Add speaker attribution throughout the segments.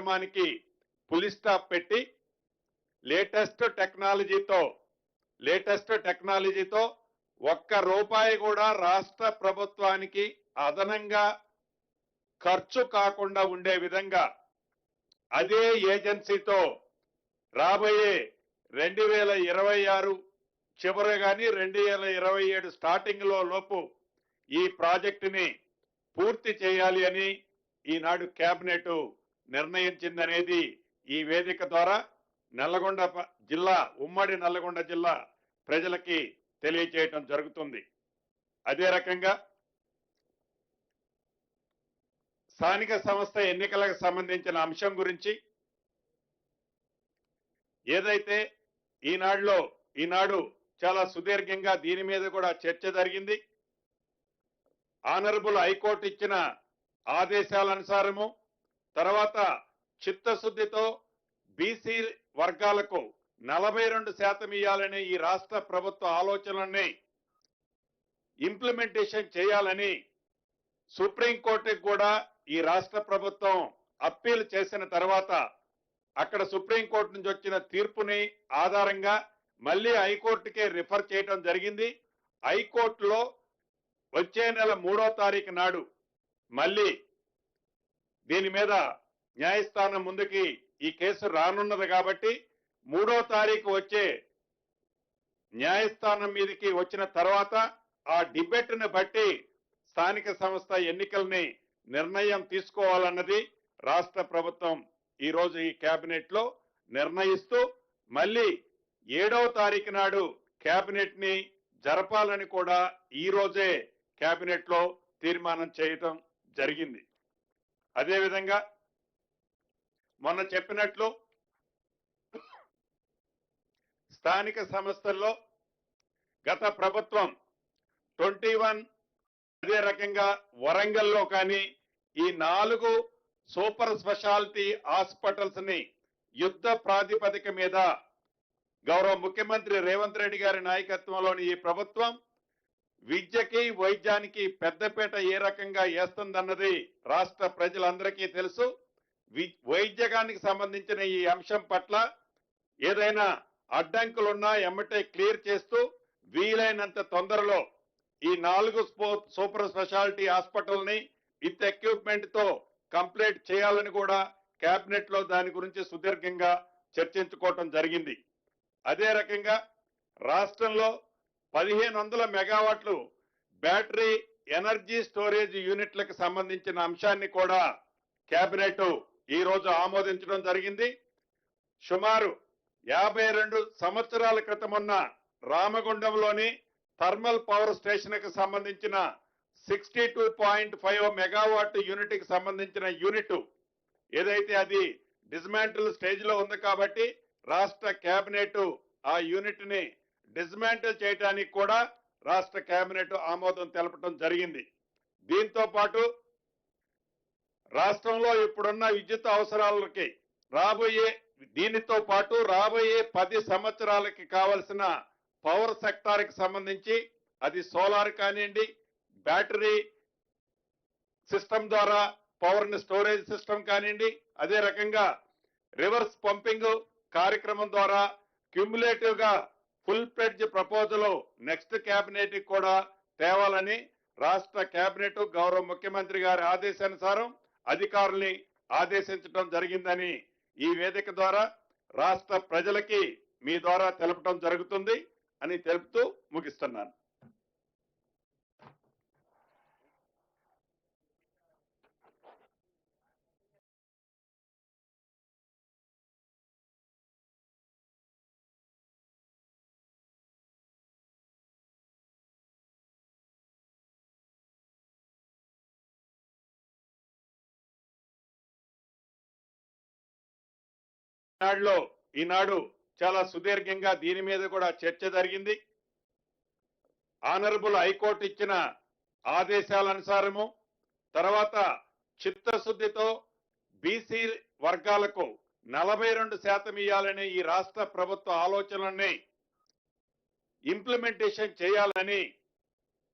Speaker 1: కార్యక్రమానికి పులి స్టాప్ పెట్టి లేటెస్ట్ టెక్నాలజీతో లేటెస్ట్ టెక్నాలజీతో ఒక్క రూపాయి కూడా రాష్ట్ర ప్రభుత్వానికి అదనంగా ఖర్చు కాకుండా ఉండే విధంగా అదే ఏజెన్సీతో రాబోయే రెండు వేల ఇరవై ఆరు చివరి కానీ రెండు వేల ఇరవై ఏడు స్టార్టింగ్లో లోపు ఈ ప్రాజెక్టుని పూర్తి చేయాలి అని ఈనాడు కేబినెట్ నిర్ణయించిందనేది ఈ వేదిక ద్వారా నల్లగొండ జిల్లా ఉమ్మడి నల్లగొండ జిల్లా ప్రజలకి తెలియచేయటం జరుగుతుంది. అదే రకంగా స్థానిక సంస్థ ఎన్నికలకు సంబంధించిన అంశం గురించి ఏదైతే ఈనాడులో ఈనాడు చాలా సుదీర్ఘంగా దీని మీద కూడా చర్చ జరిగింది. ఆనరబుల్ హైకోర్టు ఇచ్చిన ఆదేశాల అనుసారము తర్వాత చిత్తశుద్ధితో బీసీ వర్గాలకు నలభై రెండు శాతం ఇవ్వాలనే ఈ రాష్ట్ర ప్రభుత్వ ఆలోచనల్ని ఇంప్లిమెంటేషన్ చేయాలని సుప్రీంకోర్టుకి కూడా ఈ రాష్ట్ర ప్రభుత్వం అప్పీల్ చేసిన తర్వాత అక్కడ సుప్రీంకోర్టు నుంచి వచ్చిన తీర్పుని ఆధారంగా మళ్ళీ హైకోర్టుకే రిఫర్ చేయడం జరిగింది. హైకోర్టులో వచ్చే నెల మూడో తారీఖు నాడు మళ్ళీ దీని మీద న్యాయస్థానం ముందుకి ఈ కేసు రానున్నది కాబట్టి మూడో తారీఖు వచ్చే న్యాయస్థానం మీదకి వచ్చిన తర్వాత ఆ డిబేట్ బట్టి స్థానిక సంస్థ ఎన్నికల్ని నిర్ణయం తీసుకోవాలన్నది రాష్ట్ర ప్రభుత్వం ఈరోజు ఈ కేబినెట్లో నిర్ణయిస్తూ మళ్ళీ ఏడవ తారీఖు నాడు కేబినెట్ని జరపాలని కూడా ఈ రోజే కేబినెట్లో తీర్మానం చేయటం జరిగింది. అదేవిధంగా మొన్న చెప్పినట్లు స్థానిక సంస్థల్లో గత ప్రభుత్వం ట్వంటీ వన్ అదే రకంగా వరంగల్లో కానీ ఈ నాలుగు సూపర్ స్పెషాలిటీ హాస్పిటల్స్ని యుద్ధ ప్రాతిపదిక మీద గౌరవ ముఖ్యమంత్రి రేవంత్ రెడ్డి గారి నాయకత్వంలోని ఈ ప్రభుత్వం విద్యకి వైద్యానికి పెద్దపేట ఏ రకంగా వేస్తుందన్నది రాష్ట్ర ప్రజలందరికీ తెలుసు. వి- వైద్యకానికి సంబంధించిన ఈ అంశం పట్ల ఏదైనా అడ్డంకులున్నా ఎమ్మటే క్లియర్ చేస్తూ వీలైనంత తొందరలో ఈ నాలుగు సూపర్ స్పెషాలిటీ హాస్పిటల్ని విత్ ఎక్విప్మెంట్తో కంప్లీట్ చేయాలని కూడా కేబినెట్లో దాని గురించి సుదీర్ఘంగా చర్చించుకోవటం జరిగింది. అదే రకంగా రాష్ట్రంలో పదిహేను వందల మెగావాట్లు బ్యాటరీ ఎనర్జీ స్టోరేజ్ యూనిట్లకు సంబంధించిన అంశాన్ని కూడా కేబినెట్ ఈ రోజు ఆమోదించడం జరిగింది. సుమారు యాభై రెండు సంవత్సరాల క్రితం ఉన్న రామగుండంలోని థర్మల్ పవర్ స్టేషన్కి సంబంధించిన sixty two point five megawatt యూనిట్కి సంబంధించిన యూనిట్ ఏదైతే అది డిస్మాంటిల్ స్టేజ్లో ఉంది కాబట్టి రాష్ట్ర కేబినెట్ ఆ యూనిట్ని డిస్మాంటిల్ చేయడానికి కూడా రాష్ట్ర కేబినెట్ ఆమోదం తెలపడం జరిగింది. దీంతో పాటు రాష్ట్రంలో ఇప్పుడున్న విద్యుత్ అవసరాలకి రాబోయే దీనితో పాటు రాబోయే పది సంవత్సరాలకి కావలసిన పవర్ సెక్టార్కి సంబంధించి అది సోలార్ కానివ్వండి బ్యాటరీ సిస్టమ్ ద్వారా పవర్ని స్టోరేజ్ సిస్టమ్ కానివ్వండి అదే రకంగా రివర్స్ పంపింగ్ కార్యక్రమం ద్వారా క్యుములేటివ్గా ఫుల్ పెడ్జ్ ప్రపోజల్ నెక్స్ట్ కేబినెట్ కూడా తేవాలని రాష్ట్ర కేబినెట్ గౌరవ ముఖ్యమంత్రి గారి ఆదేశానుసారం అధికారుల్ని ఆదేశించడం జరిగిందని ఈ వేదిక ద్వారా రాష్ట్ర ప్రజలకి మీ ద్వారా తెలపడం జరుగుతుంది అని తెలుపుతూ ముగిస్తున్నాను. నాడులో ఈనాడు చాలా సుదీర్ఘంగా దీని మీద కూడా చర్చ జరిగింది. ఆనరబుల్ హైకోర్టు ఇచ్చిన ఆదేశాల అనుసారము తర్వాత చిత్తశుద్ధితో బీసీ వర్గాలకు నలభై రెండు శాతం ఇవ్వాలని ఈ రాష్ట్ర ప్రభుత్వ ఆలోచనల్ని ఇంప్లిమెంటేషన్ చేయాలని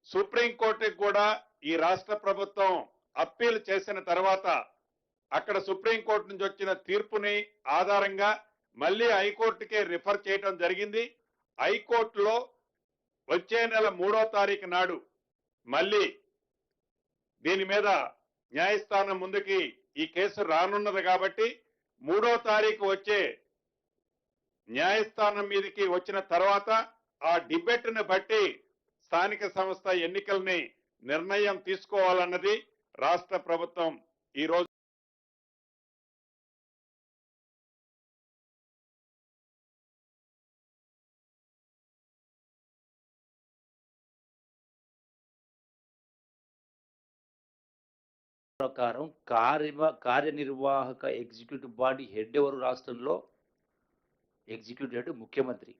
Speaker 1: సుప్రీంకోర్టుకి కూడా ఈ రాష్ట్ర ప్రభుత్వం అప్పీల్ చేసిన తర్వాత అక్కడ సుప్రీంకోర్టు నుంచి వచ్చిన తీర్పుని ఆధారంగా మళ్ళీ హైకోర్టుకే రిఫర్ చేయడం జరిగింది. హైకోర్టులో వచ్చే నెల మూడో తారీఖు నాడు మళ్ళీ దీని మీద న్యాయస్థానం ముందుకి ఈ కేసు రానున్నది కాబట్టి మూడో తారీఖు వచ్చే న్యాయస్థానం మీదకి వచ్చిన తర్వాత ఆ డిబేట్ బట్టి స్థానిక సంస్థ ఎన్నికల్ని నిర్ణయం తీసుకోవాలన్నది రాష్ట్ర ప్రభుత్వం ఈ
Speaker 2: ప్రకారం కార్య కార్యనిర్వాహక ఎగ్జిక్యూటివ్ బాడీ హెడ్ ఎవరు రాష్ట్రంలో? ఎగ్జిక్యూటివ్ హెడ్ ముఖ్యమంత్రి.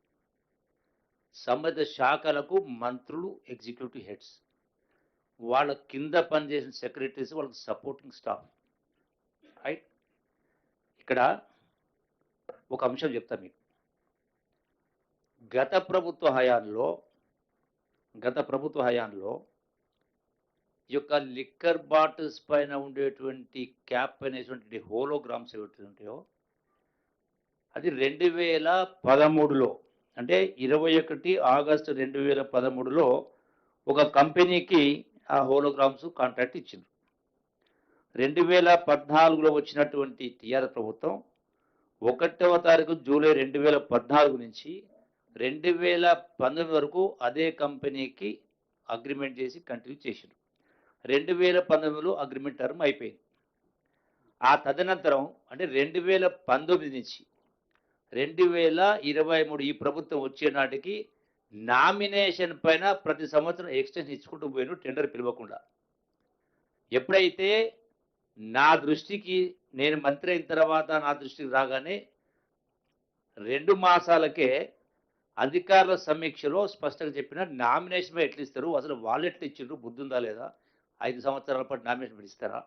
Speaker 2: సంబంధిత శాఖలకు మంత్రులు ఎగ్జిక్యూటివ్ హెడ్స్. వాళ్ళ కింద పనిచేసిన సెక్రటరీస్ వాళ్ళకి సపోర్టింగ్ స్టాఫ్. రైట్? ఇక్కడ ఒక అంశం చెప్తా మీకు. గత ప్రభుత్వ హయాంలో గత ప్రభుత్వ హయాంలో ఈ యొక్క లిక్కర్ బాటిల్స్ పైన ఉండేటువంటి క్యాప్ అనేటువంటి హోలోగ్రామ్స్ ఏవైతే ఉంటాయో అది రెండు వేల పదమూడులో అంటే ఇరవై ఒకటి ఆగస్టు రెండు వేల పదమూడులో ఒక కంపెనీకి ఆ హోలోగ్రామ్స్ కాంట్రాక్ట్ ఇచ్చింది రెండు వేల పద్నాలుగులో వచ్చినటువంటి టీఆర్ ప్రభుత్వం ఒకటవ తారీఖు జూలై రెండు వేల పద్నాలుగు నుంచి రెండు వేల పంతొమ్మిది వరకు అదే కంపెనీకి అగ్రిమెంట్ చేసి కంటిన్యూ చేసిండ్రు. రెండు వేల పంతొమ్మిదిలో అగ్రిమెంట్ టర్మ్ అయిపోయింది. ఆ తదనంతరం అంటే రెండు వేల పంతొమ్మిది నుంచి రెండు వేల ఇరవై మూడు ఈ ప్రభుత్వం వచ్చే నాటికి నామినేషన్ పైన ప్రతి సంవత్సరం ఎక్స్టెన్షన్ ఇచ్చుకుంటూ పోయాను టెండర్ పిలవకుండా. ఎప్పుడైతే నా దృష్టికి నేను మంత్రి అయిన తర్వాత నా దృష్టికి రాగానే రెండు మాసాలకే అధికారుల సమీక్షలో స్పష్టంగా చెప్పిన నామినేషన్ ఎట్లా ఇస్తారు? అసలు వాళ్ళు ఎట్లు ఇచ్చిండ్రు? బుద్ధి ఉందా లేదా? ఐదు సంవత్సరాల పాటు నామినేషన్ ఇస్తారా?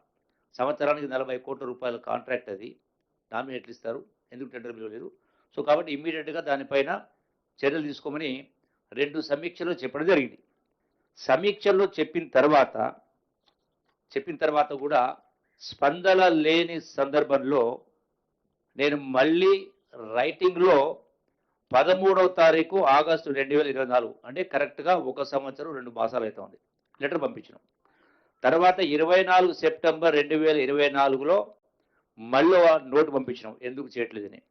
Speaker 2: సంవత్సరానికి నలభై కోట్ల రూపాయల కాంట్రాక్ట్ అది. నామినేట్లు ఇస్తారు. ఎందుకు టెండర్ పిలవలేరు? సో కాబట్టి ఇమ్మీడియట్గా దానిపైన చర్యలు తీసుకోమని రెండు సమీక్షలు చెప్పడం జరిగింది. సమీక్షల్లో చెప్పిన తర్వాత చెప్పిన తర్వాత కూడా స్పందన లేని సందర్భంలో నేను మళ్ళీ రైటింగ్లో పదమూడవ తారీఖు ఆగస్టు రెండు వేల ఇరవై నాలుగు అంటే కరెక్ట్గా ఒక సంవత్సరం రెండు మాసాలు అవుతుంది లెటర్ పంపించినాం. తర్వాత ఇరవై నాలుగు సెప్టెంబర్ రెండు వేల ఇరవై నాలుగులో మళ్ళీ నోటు పంపించినాం. ఎందుకు చేయట్లేదని?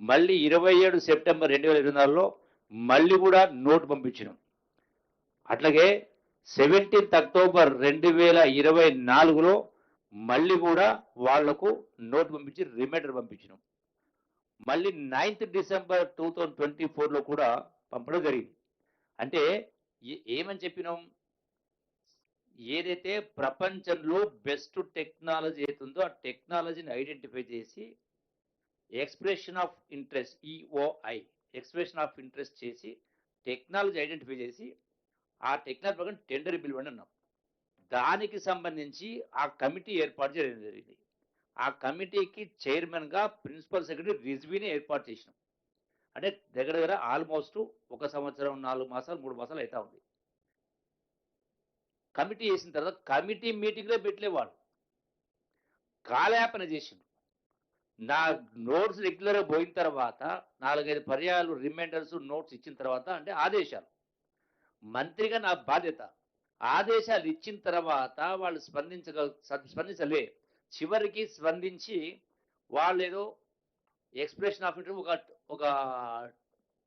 Speaker 2: మళ్ళీ ఇరవై ఏడు సెప్టెంబర్ రెండు వేల ఇరవై నాలుగులో మళ్ళీ కూడా నోటు పంపించినాం. అట్లాగే సెవెంటీన్త్ అక్టోబర్ రెండు వేల ఇరవై నాలుగులో మళ్ళీ కూడా వాళ్ళకు నోటు పంపించి రిమైండర్ పంపించినాం. మళ్ళీ ninth December two thousand twenty ఫోర్లో కూడా పంపడం జరిగింది. అంటే ఏ- ఏమని చెప్పినాం? ఏదైతే ప్రపంచంలో బెస్ట్ టెక్నాలజీ అవుతుందో ఆ టెక్నాలజీని ఐడెంటిఫై చేసి expression of interest EOI expression of interest చేసి టెక్నాలజీ ఐడెంటిఫై చేసి ఆ టెక్నాలజీ ప్రకారం టెండర్ బిల్ పిలవండి అన్నాం. దానికి సంబంధించి ఆ కమిటీ ఏర్పాటు చేయడం జరిగింది. ఆ కమిటీకి చైర్మన్గా ప్రిన్సిపల్ సెక్రటరీ రిజ్వీని ఏర్పాటు చేసినాం. అంటే దగ్గర దగ్గర ఆల్మోస్ట్ ఒక సంవత్సరం నాలుగు మాసాలు మూడు మాసాలు అవుతా ఉంది. కమిటీ వేసిన తర్వాత కమిటీ మీటింగ్లో పెట్టలేవాడు కాలయాపన చేసిండు. నా నోట్స్ రెగ్యులర్గా పోయిన తర్వాత నాలుగైదు పర్యాలు రిమైండర్స్ నోట్స్ ఇచ్చిన తర్వాత అంటే ఆదేశాలు. మంత్రిగా నా బాధ్యత. ఆదేశాలు ఇచ్చిన తర్వాత వాళ్ళు స్పందించగ స్పందించలే. చివరికి స్పందించి వాళ్ళు ఏదో ఎక్స్ప్రెషన్ ఆఫ్ ఇంటర్ ఒక ఒక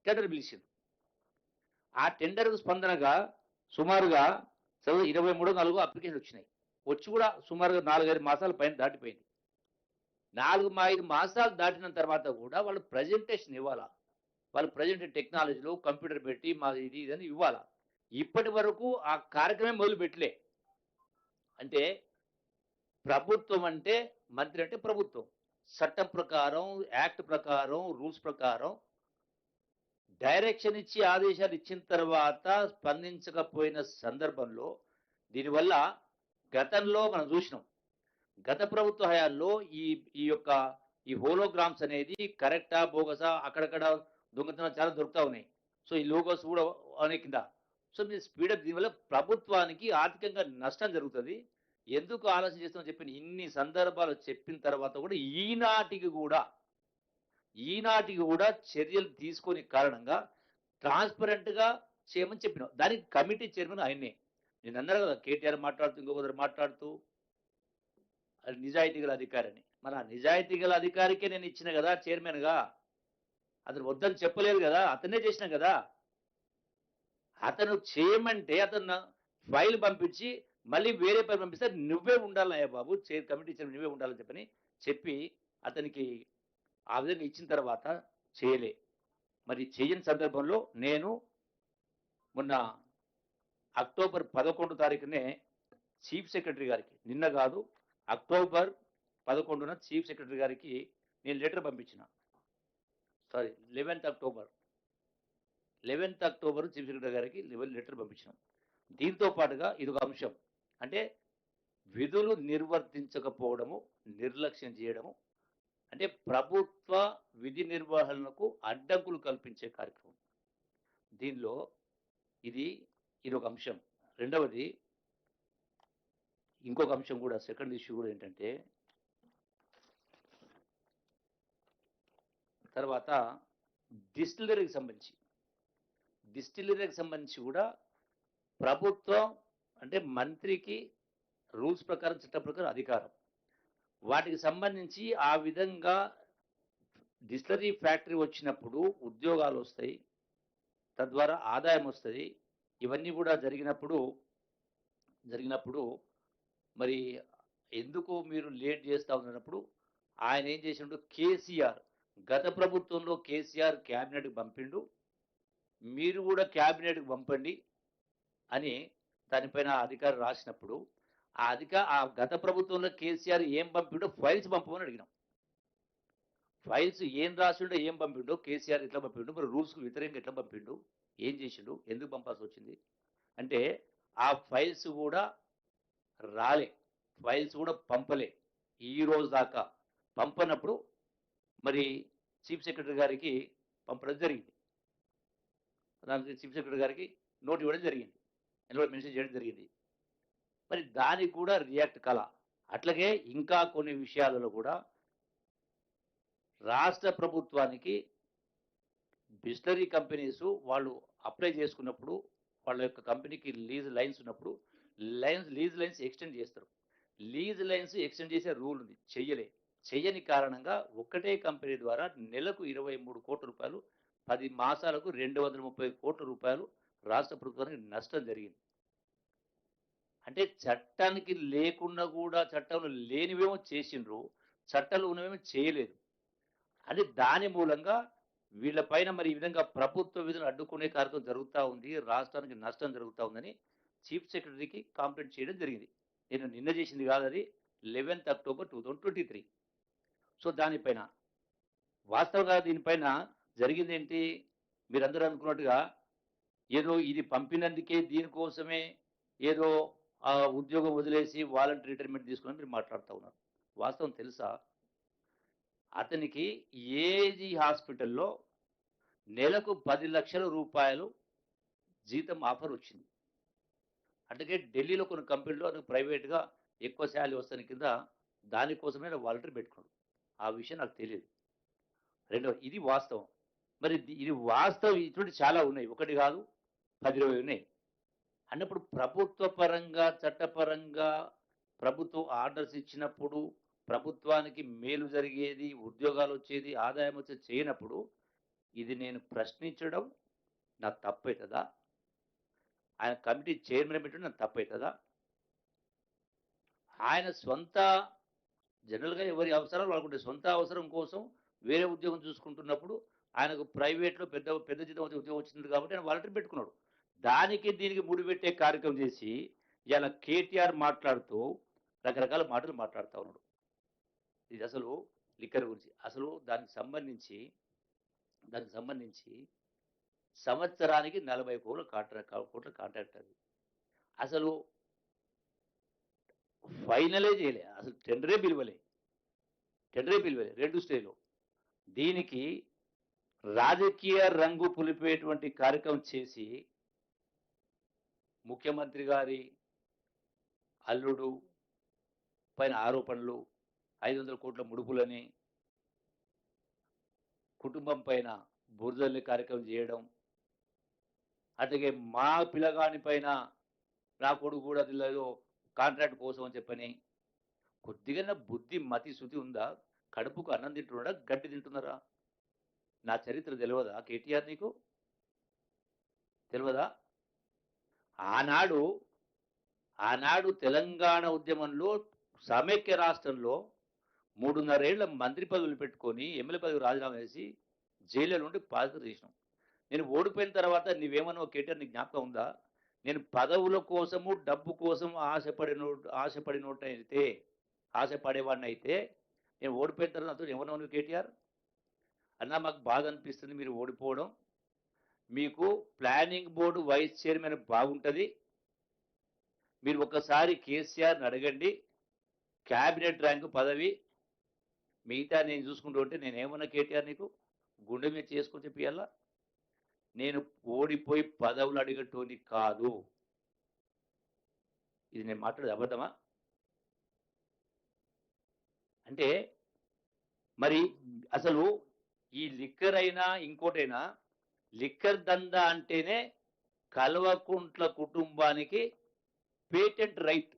Speaker 2: టెండర్ పిలిచింది ఆ టెండర్కు స్పందనగా సుమారుగా చదువు ఇరవై మూడు నాలుగు అప్లికేషన్ వచ్చినాయి. వచ్చి కూడా సుమారుగా నాలుగైదు మాసాల పైన దాటిపోయింది. నాలుగు మా ఐదు మాసాలు దాటిన తర్వాత కూడా వాళ్ళు ప్రజెంటేషన్ ఇవ్వాలా? వాళ్ళు ప్రజెంట్ టెక్నాలజీలో కంప్యూటర్ పెట్టి మా ఇది ఇదని ఇవ్వాలా? ఇప్పటి వరకు ఆ కార్యక్రమం మొదలు పెట్టలే. అంటే ప్రభుత్వం అంటే మంత్రి అంటే ప్రభుత్వం. చట్టం ప్రకారం యాక్ట్ ప్రకారం రూల్స్ ప్రకారం డైరెక్షన్ ఇచ్చి ఆదేశాలు ఇచ్చిన తర్వాత స్పందించకపోయిన సందర్భంలో దీనివల్ల గతంలో మనం చూసినాం. గత ప్రభుత్వ హయాల్లో ఈ ఈ యొక్క ఈ హోలోగ్రామ్స్ అనేది కరెక్టా బోగసా అక్కడక్కడ దొంగతనం చాలా దొరుకుతూ ఉన్నాయి. సో ఈ లోగోస్ కూడా అనే కింద. సో మీ స్పీడప్ దీనివల్ల ప్రభుత్వానికి ఆర్థికంగా నష్టం జరుగుతుంది. ఎందుకు ఆలోచన చేస్తామని చెప్పిన ఇన్ని సందర్భాలు చెప్పిన తర్వాత కూడా ఈనాటికి కూడా ఈనాటికి కూడా చర్యలు తీసుకొని కారణంగా ట్రాన్స్పరెంట్గా చేయమని చెప్పిన. దానికి కమిటీ చైర్మన్ ఆయన్నే నేను అన్నారు కదా కేటీఆర్ మాట్లాడుతూ ఇంకొకరు మాట్లాడుతూ. అది నిజాయితీ గల అధికారిని. మన నిజాయితీ గల అధికారికే నేను ఇచ్చిన కదా చైర్మన్గా అతను వద్దని చెప్పలేదు కదా అతనే చేసిన కదా. అతను చేయమంటే అతను ఫైల్ పంపించి మళ్ళీ వేరే పని పంపిస్తే నువ్వే ఉండాలయ్యా బాబు చైర్ కమిటీ చైర్మన్ నువ్వే ఉండాలని చెప్పని చెప్పి అతనికి ఆ విధంగా ఇచ్చిన తర్వాత చేయలే. మరి చేయని సందర్భంలో నేను మొన్న అక్టోబర్ పదకొండు తారీఖునే చీఫ్ సెక్రటరీ గారికి నిన్న కాదు అక్టోబర్ పదకొండున చీఫ్ సెక్రటరీ గారికి నేను లెటర్ పంపించిన. Sorry eleventh October. Eleventh October chief secretary గారికి లెటర్ పంపించినాం. దీంతో పాటుగా ఇది ఒక అంశం. అంటే విధులు నిర్వర్తించకపోవడము నిర్లక్ష్యం చేయడము అంటే ప్రభుత్వ విధి నిర్వహణకు అడ్డంకులు కల్పించే కార్యక్రమం. దీనిలో ఇది ఇది ఒక అంశం. రెండవది ఇంకొక అంశం కూడా సెకండ్ ఇష్యూ కూడా ఏంటంటే తర్వాత డిస్టిలరీకి సంబంధించి. డిస్టిలరీకి సంబంధించి కూడా ప్రభుత్వం అంటే మంత్రికి రూల్స్ ప్రకారం చట్ట ప్రకారం అధికారం. వాటికి సంబంధించి ఆ విధంగా డిస్టరీ ఫ్యాక్టరీ వచ్చినప్పుడు ఉద్యోగాలు వస్తాయి తద్వారా ఆదాయం వస్తుంది. ఇవన్నీ కూడా జరిగినప్పుడు జరిగినప్పుడు మరి ఎందుకు మీరు లేట్ చేస్తూ ఉన్నప్పుడు ఆయన ఏం చేసిండు? కేసీఆర్ గత ప్రభుత్వంలో కేసీఆర్ క్యాబినెట్కి పంపిండు. మీరు కూడా క్యాబినెట్కి పంపండి అని దానిపైన అధికారి రాసినప్పుడు ఆ అధిక ఆ గత ప్రభుత్వంలో కేసీఆర్ ఏం పంపిండో ఫైల్స్ పంపమని అడిగినాం. ఫైల్స్ ఏం రాసిండో ఏం పంపిండో కేసీఆర్ ఎట్లా పంపిండు మరి రూల్స్కు వ్యతిరేకంగా ఎట్లా పంపిండు ఏం చేసిండు ఎందుకు పంపాల్సి వచ్చింది? అంటే ఆ ఫైల్స్ కూడా రాలే ఫైల్స్ కూడా పంపలే. ఈ రోజు దాకా పంపనప్పుడు మరి చీఫ్ సెక్రటరీ గారికి పంపడం జరిగింది. దానికి చీఫ్ సెక్రటరీ గారికి నోట్ ఇవ్వడం జరిగింది. ఎందులో మెన్షన్ చేయడం జరిగింది. మరి దానికి కూడా రియాక్ట్ కల. అట్లాగే ఇంకా కొన్ని విషయాలలో కూడా రాష్ట్ర ప్రభుత్వానికి బిస్లరీ కంపెనీస్ వాళ్ళు అప్లై చేసుకున్నప్పుడు వాళ్ళ యొక్క కంపెనీకి లీజ్ లైన్స్ ఉన్నప్పుడు లైన్స్ లీజ్ లైన్స్ ఎక్స్టెండ్ చేస్తారు. లీజ్ లైన్స్ ఎక్స్టెండ్ చేసే రూల్ ఉంది. చెయ్యలే. చెయ్యని కారణంగా ఒక్కటే కంపెనీ ద్వారా నెలకు ఇరవై మూడు కోట్ల రూపాయలు పది మాసాలకు రెండు వందల ముప్పై కోట్ల రూపాయలు రాష్ట్ర ప్రభుత్వానికి నష్టం జరిగింది. అంటే చట్టానికి లేకుండా కూడా చట్టంలో లేనివేమో చేసిండ్రు చట్టాలు ఉన్నవేమో చేయలేదు. అంటే దాని మూలంగా వీళ్ళపైన మరి ఈ విధంగా ప్రభుత్వ విధులు అడ్డుకునే కార్యక్రమం జరుగుతూ ఉంది రాష్ట్రానికి నష్టం జరుగుతూ ఉందని చీఫ్ సెక్రటరీకి కంప్లైంట్ చేయడం జరిగింది. నేను నిన్న చేసింది కాదు అది eleventh October two thousand twenty three. So దానిపైన వాస్తవంగా దీనిపైన జరిగింది ఏంటి? మీరందరూ అనుకున్నట్టుగా ఏదో ఇది పంపినందుకే దీనికోసమే ఏదో ఆ ఉద్యోగం వదిలేసి వాలంటరీ రిటైర్మెంట్ తీసుకుని మీరు మాట్లాడుతూ ఉన్నారు. వాస్తవం తెలుసా? అతనికి ఏజీ హాస్పిటల్లో నెలకు పది లక్షల రూపాయలు జీతం ఆఫర్ వచ్చింది. అంటే ఢిల్లీలో కొన్ని కంపెనీలో అతను ప్రైవేట్గా ఎక్కువ శాలరీ వస్తాను కింద దానికోసమే వాలంటరీ పెట్టుకున్నాడు. ఆ విషయం నాకు తెలియదు. రెండవ ఇది వాస్తవం. మరి ఇది- ఇది వాస్తవం ఇటువంటి చాలా ఉన్నాయి. ఒకటి కాదు పది ఇరవై ఉన్నాయి. అన్నప్పుడు ప్రభుత్వ పరంగా చట్టపరంగా ప్రభుత్వం ఆర్డర్స్ ఇచ్చినప్పుడు ప్రభుత్వానికి మేలు జరిగేది ఉద్యోగాలు వచ్చేది ఆదాయం వచ్చే చేయనప్పుడు ఇది నేను ప్రశ్నించడం నా తప్పవుతుందా ఆయన కమిటీ చైర్మన్ పెట్టడం నాకు తప్పవుతుందా ఆయన సొంత జనరల్గా ఎవరి అవసరాలు వాళ్ళకుంటే సొంత అవసరం కోసం వేరే ఉద్యోగం చూసుకుంటున్నప్పుడు ఆయనకు ప్రైవేట్లో పెద్ద పెద్ద జీతం ఉద్యోగం వచ్చింది కాబట్టి ఆయన వాలంటీర్ పెట్టుకున్నాడు. దానికి దీనికి ముడిపెట్టే కార్యక్రమం చేసి ఇలా కేటీఆర్ మాట్లాడుతూ రకరకాల మాటలు మాట్లాడుతూ ఉన్నాడు. ఇది అసలు లిక్కర్ గురించి. అసలు దానికి సంబంధించి దానికి సంబంధించి సంవత్సరానికి నలభై కోట్ల కాంట్రాక్ట్ కోట్ల కాంట్రాక్ట్ అది. అసలు ఫైనలే చేయలే. అసలు టెండరే పిలవలే. టెండరే పిలవలే రెండు స్టేలో. దీనికి రాజకీయ రంగు పులిపేటువంటి కార్యక్రమం చేసి ముఖ్యమంత్రి గారి అల్లుడు పైన ఆరోపణలు ఐదు వందల కోట్ల ముడుపులని కుటుంబం పైన బురదల్ని కార్యక్రమం చేయడం అట్లాగే మా పిల్లగాని పైన నా కొడుకు కూడా తెలియదు కాంట్రాక్ట్ కోసం అని చెప్పని కొద్దిగా బుద్ధి మతి శుద్ధి ఉందా? కడుపుకు అన్నం తింటున్నాడా? గడ్డి తింటున్నారా? నా చరిత్ర తెలియదా కేటీఆర్ నీకు? తెలియదా ఆనాడు ఆనాడు తెలంగాణ ఉద్యమంలో సమైక్య రాష్ట్రంలో మూడున్నరేళ్ళ మంత్రి పదవులు పెట్టుకొని ఎమ్మెల్యే పదవి రాజీనామా చేసి జైల్లో నుండి పాజిటివ్ చేసినాం నేను ఓడిపోయిన తర్వాత నీవేమన్నా కేటీఆర్ నీకు జ్ఞాపకం ఉందా? నేను పదవుల కోసము డబ్బు కోసం ఆశపడిన ఆశపడినట్టయితే ఆశపడేవాడిని అయితే నేను ఓడిపోయిన తర్వాత నాతో నువ్వు కేటీఆర్? అన్నా మాకు బాధ అనిపిస్తుంది మీరు ఓడిపోవడం. మీకు ప్లానింగ్ బోర్డు వైస్ చైర్మన్ బాగుంటుంది. మీరు ఒకసారి కేసీఆర్ని అడగండి. క్యాబినెట్ ర్యాంకు పదవి. మిగతా నేను చూసుకుంటూ ఉంటే నేనేమన్నా కేటీఆర్ నీకు గుండె మీద చేసుకొని చెప్పియాలా? నేను ఓడిపోయి పదవులు అడిగటోని కాదు. ఇది నేను మాట్లాడేది అబద్ధమా? అంటే మరి అసలు ఈ లిక్కర్ అయినా ఇంకోటైనా లిక్కర్ దందా అంటేనే కల్వకుంట్ల కుటుంబానికి పేటెంట్ రైట్.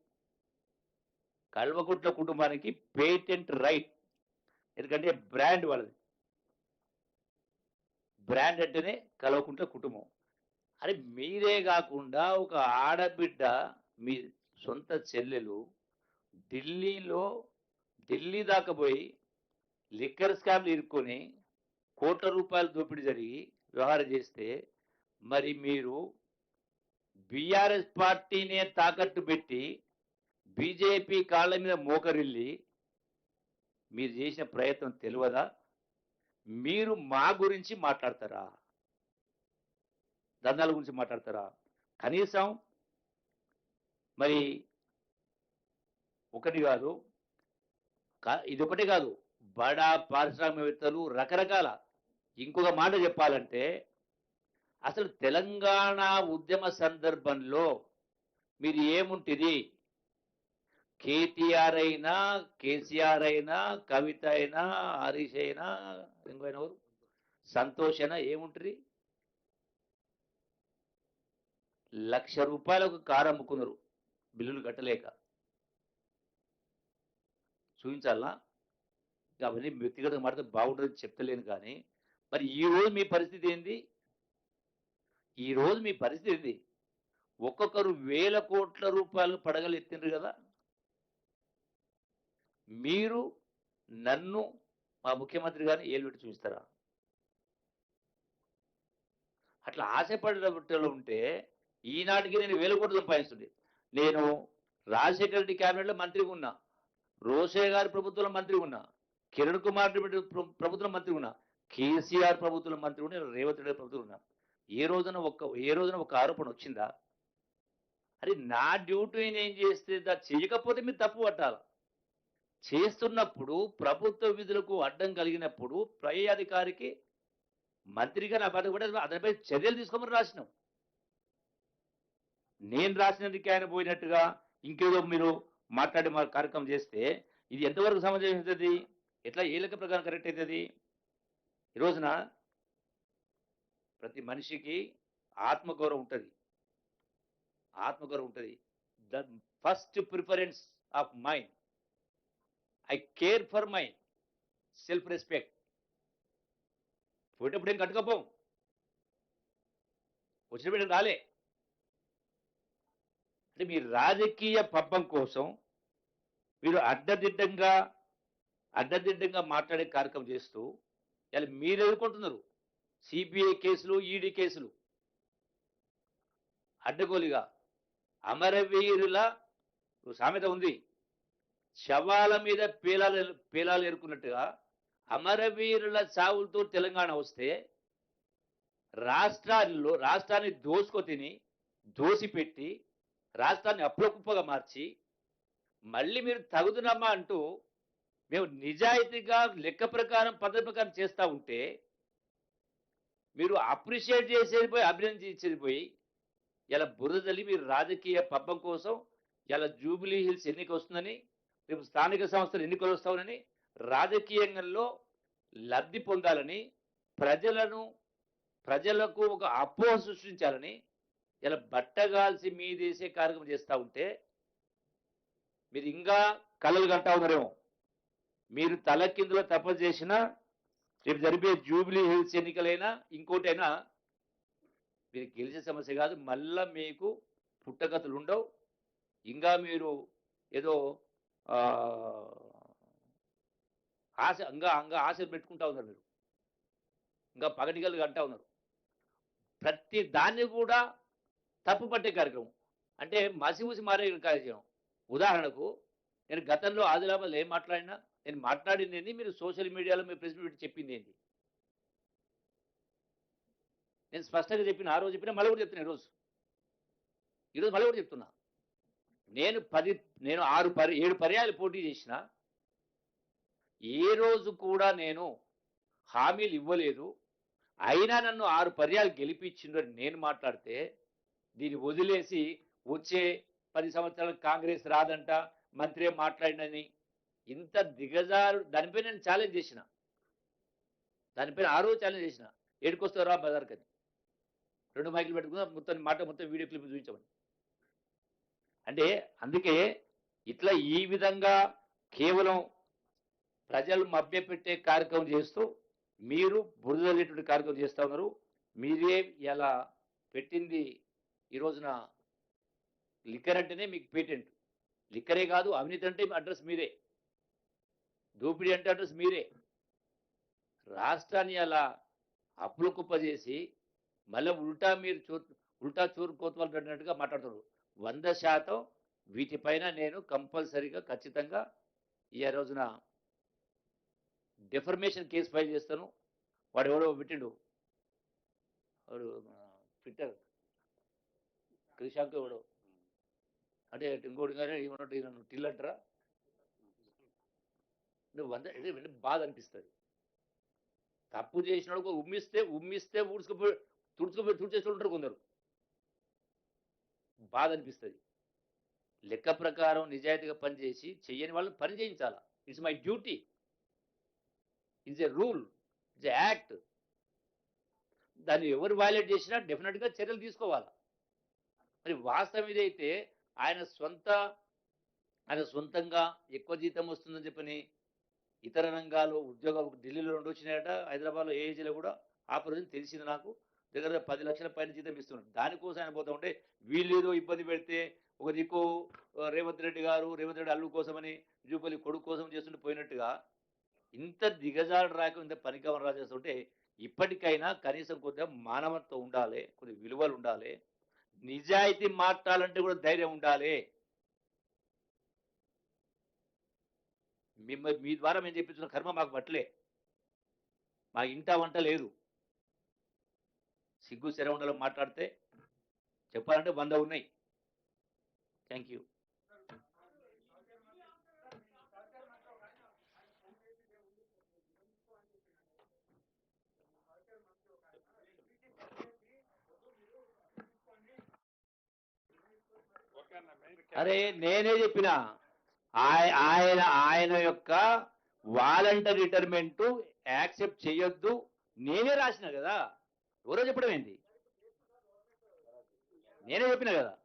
Speaker 2: కల్వకుంట్ల కుటుంబానికి పేటెంట్ రైట్. ఎందుకంటే బ్రాండ్ వాళ్ళది. బ్రాండ్ అంటేనే కల్వకుంట్ల కుటుంబం. అరే మీరే కాకుండా ఒక ఆడబిడ్డ మీ సొంత చెల్లెలు ఢిల్లీలో ఢిల్లీ దాకా పోయి లిక్కర్ స్కామ్లు ఇరుక్కొని కోట్ల రూపాయలు దోపిడీ జరిగి వ్యవహారం చేస్తే మరి మీరు బీఆర్ఎస్ పార్టీనే తాకట్టు పెట్టి బీజేపీ కాళ్ళ మీద మోకరిల్లి మీరు చేసిన ప్రయత్నం తెలియదా? మీరు మా గురించి మాట్లాడతారా? దందాల గురించి మాట్లాడతారా? కనీసం మరి ఒకటి కాదు కా- ఇది ఒకటి కాదు బడా పారిశ్రామికవేత్తలు రకరకాల ఇంకొక మాట చెప్పాలంటే అసలు తెలంగాణ ఉద్యమ సందర్భంలో మీరు ఏముంటుంది? కేటీఆర్ అయినా కేసీఆర్ అయినా కవిత అయినా హరీష్ అయినా ఎవరు? సంతోష్ అయినా ఏముంటుంది లక్ష రూపాయలకు కారు అమ్ముకున్నారు బిల్లులు కట్టలేక. చూపించాలా? అవన్నీ వ్యక్తిగతంగా మాట్లాడితే బాగుంటుంది చెప్తలేను కానీ మరి ఈ రోజు మీ పరిస్థితి ఏంది? ఈ రోజు మీ పరిస్థితి ఏంది? ఒక్కొక్కరు వేల కోట్ల రూపాయలు పడగలు ఎత్తిండ్రు కదా? మీరు నన్ను మా ముఖ్యమంత్రి గారిని ఏలుబెట్టి చూస్తారా చూపిస్తారా? అట్లా ఆశపడేటలో ఉంటే ఈనాటికి నేను వేల కోట్లు సంపాదిస్తుండే. నేను రాజశేఖర రెడ్డి క్యాబినెట్లో మంత్రిగా ఉన్నా. రోషయ్య గారి ప్రభుత్వంలో మంత్రి ఉన్నా. కిరణ్ కుమార్ రెడ్డి ప్ర- ప్రభుత్వంలో మంత్రి ఉన్నా. కేసీఆర్ ప్రభుత్వం మంత్రి ఉన్నా రేవంత్ రెడ్డి ప్రభుత్వం ఉన్నారు ఏ రోజున ఒక్క ఏ రోజున ఒక ఆరోపణ వచ్చిందా? అరే నా డ్యూటీ నేను చేస్తే చేయకపోతే మీరు తప్పు పట్టాలి? చేస్తున్నప్పుడు ప్రభుత్వ విధులకు అడ్డం కలిగినప్పుడు ప్రై అధికారికి మంత్రిగా నా బాధ కూడా అతనిపై చర్యలు తీసుకోమని రాసినాం. నేను రాసినందుకే ఆయన పోయినట్టుగా ఇంకేదో మీరు మాట్లాడి మా కార్యక్రమం చేస్తే ఇది ఎంతవరకు సమంజసం అవుతుంది ఎట్లా ఏ లెక్క ప్రకారం కరెక్ట్ అవుతుంది? ఈ రోజున ప్రతి మనిషికి ఆత్మగౌరవం ఉంటుంది. ఆత్మగౌరవం ఉంటుంది. The first preference of mind. I care for my self respect. పోయేటప్పుడు ఏం కట్టుకపోం? వచ్చినప్పుడు రాలే. అంటే మీ రాజకీయ పబ్బం కోసం మీరు అడ్డదిడ్డంగా అడ్డదిడ్డంగా మాట్లాడే కార్యక్రమం చేస్తూ ఇలా మీరు ఎదుర్కొంటున్నారు. సిబిఐ కేసులు ఈడీ కేసులు. అడ్డగోలుగా అమరవీరుల సామెత ఉంది. శవాల మీద పేలాలు పేలాలు ఎరుకున్నట్టుగా అమరవీరుల చావులతో తెలంగాణ వస్తే రాష్ట్రాల్లో రాష్ట్రాన్ని దోసుకో తిని దోసిపెట్టి రాష్ట్రాన్ని అప్పులకుప్పగా మార్చి మళ్ళీ మీరు తగుదునమ్మా అంటూ మేము నిజాయితీగా లెక్క ప్రకారం పద్ధతి ప్రకారం చేస్తూ ఉంటే మీరు అప్రిషియేట్ చేసేది పోయి అభినందించేది పోయి ఇలా బురదలి మీరు రాజకీయ పబ్బం కోసం ఇలా జూబిలీ హిల్స్ ఎన్నిక వస్తుందని రేపు స్థానిక సంస్థలు ఎన్నికలు వస్తామని రాజకీయంలో లబ్ధి పొందాలని ప్రజలను ప్రజలకు ఒక అపోహ సృష్టించాలని ఇలా బట్టగాల్సి మీదేసే కార్యక్రమం చేస్తూ ఉంటే మీరు ఇంకా కళలు కంటా ఉన్నారేమో. మీరు తల కిందలో తపస్సు చేసినా రేపు జరిపే జూబ్లీ హిల్స్ ఎన్నికలైనా ఇంకోటైనా మీరు గెలిచే సమస్య కాదు. మళ్ళా మీకు పుట్టగతులు ఉండవు. ఇంకా మీరు ఏదో ఆశ ఇంకా ఇంకా ఆశ పెట్టుకుంటా ఉన్నారు మీరు. ఇంకా పగటిగలు అంటా ఉన్నారు. ప్రతి దాన్ని కూడా తప్పు పట్టే కార్యక్రమం. అంటే మసిమూసి మారే కార్యక్రమం. ఉదాహరణకు నేను గతంలో ఆదిలాబాద్లో ఏం మాట్లాడినా నేను మాట్లాడింది ఏంది మీరు సోషల్ మీడియాలో మీ ప్రెస్ మీట్ చెప్పింది ఏంటి నేను స్పష్టంగా చెప్పిన ఆ రోజు చెప్పిన మళ్ళీ కూడా చెప్తున్నా ఈరోజు. ఈరోజు మళ్ళీ కూడా చెప్తున్నా. నేను పది నేను ఆరు పరి ఏడు పర్యాలు పోటీ చేసిన ఏ రోజు కూడా నేను హామీలు ఇవ్వలేదు. అయినా నన్ను ఆరు పర్యాలు గెలిపించిందని నేను మాట్లాడితే దీన్ని వదిలేసి వచ్చే పది సంవత్సరాలు కాంగ్రెస్ రాదంట మంత్రి మాట్లాడినని ఇంత దిగజారు దానిపై నేను ఛాలెంజ్ చేసిన. దానిపైన ఆ రోజు ఛాలెంజ్ చేసిన. ఏడుకొస్తారా బజార్కి అని. రెండు మైకులు పెట్టుకున్నా మొత్తం మాట మొత్తం వీడియో క్లిప్ చూపించమని. అంటే అందుకే ఇట్లా ఈ విధంగా కేవలం ప్రజలు మభ్యపెట్టే కార్యక్రమం చేస్తూ మీరు బురదలేటువంటి కార్యక్రమం చేస్తూ ఉన్నారు. మీరే ఇలా పెట్టింది ఈ రోజున లిక్కర్ అంటేనే మీకు పేటెంట్. లిక్కరే కాదు అవినీతి అంటే అడ్రస్ మీరే. దోపిడీ అంటే అడ్రస్ మీరే. రాష్ట్రాన్ని అలా అప్పుల కుప్ప చేసి మళ్ళీ ఉల్టా మీరు చూ ఉల్టా చూరు అన్నట్టుగా మాట్లాడుతున్నారు. వంద శాతం వీటిపైన నేను కంపల్సరీగా ఖచ్చితంగా ఈ రోజున డెఫర్మేషన్ కేసు ఫైల్ చేస్తాను. వాడు ఎవడో పెట్టిండు. వాడు ట్విట్టర్ క్రిషాంక్ ఎవడో. అంటే ఇంకోటి కానీ ఏమన్నట్టు టిల్ అంటారా? నువ్వు వంద బాధ అనిపిస్తుంది తప్పు చేసినాడు ఉమ్మిస్తే ఉమ్మిస్తే ఊడ్చుకుపోయి తుడుచుకుపోయి తుడిచేసి ఉంటారు కొందరు. బాధ అనిపిస్తుంది లెక్క ప్రకారం నిజాయితీగా పనిచేసి చెయ్యని వాళ్ళని పని చేయించాలా? It's my duty it's a rule it's a act దాన్ని ఎవరు వైలేట్ చేసినా డెఫినెట్గా చర్యలు తీసుకోవాలి? మరి వాస్తవం ఇదైతే ఆయన సొంత ఆయన సొంతంగా ఎక్కువ జీతం వస్తుందని చెప్పని ఇతర రంగాలు ఉద్యోగాలు ఢిల్లీలో రెండు వచ్చినాయట హైదరాబాద్లో ఏజీలో కూడా ఆ ప్రజలు తెలిసింది నాకు. దగ్గర పది లక్షల పైన జీతం ఇస్తున్నారు. దానికోసం ఆయన పోతా ఉంటే వీళ్ళు ఏదో ఇబ్బంది పెడితే ఒక దిక్కు రేవంత్ రెడ్డి గారు రేవంత్ రెడ్డి అల్లు కోసమని జూపల్లి కొడుకు కోసం చేస్తుంటే పోయినట్టుగా ఇంత దిగజాడు రాక ఇంత పనికమర రా చేస్తుంటే ఇప్పటికైనా కనీసం కొద్దిగా మానవత్వం ఉండాలి కొద్ది విలువలు ఉండాలి నిజాయితీ మాట్లాడాలంటే కూడా ధైర్యం ఉండాలి. మిమ్మల్ని మీ ద్వారా మేము చెప్పించిన కర్మ మాకు పట్టలే. మా ఇంట వంట లేదు. సిగ్గు శరవండలో మాట్లాడితే చెప్పాలంటే వంద ఉన్నాయి. Thank you. అరే నేనే చెప్పిన. ఆయన ఆయన యొక్క వాలంటరీ రిటైర్మెంట్ యాక్సెప్ట్ చేయొద్దు. నేనే రాసిన కదా. ఎవరో చెప్పడం ఏంది నేనే చెప్పిన కదా.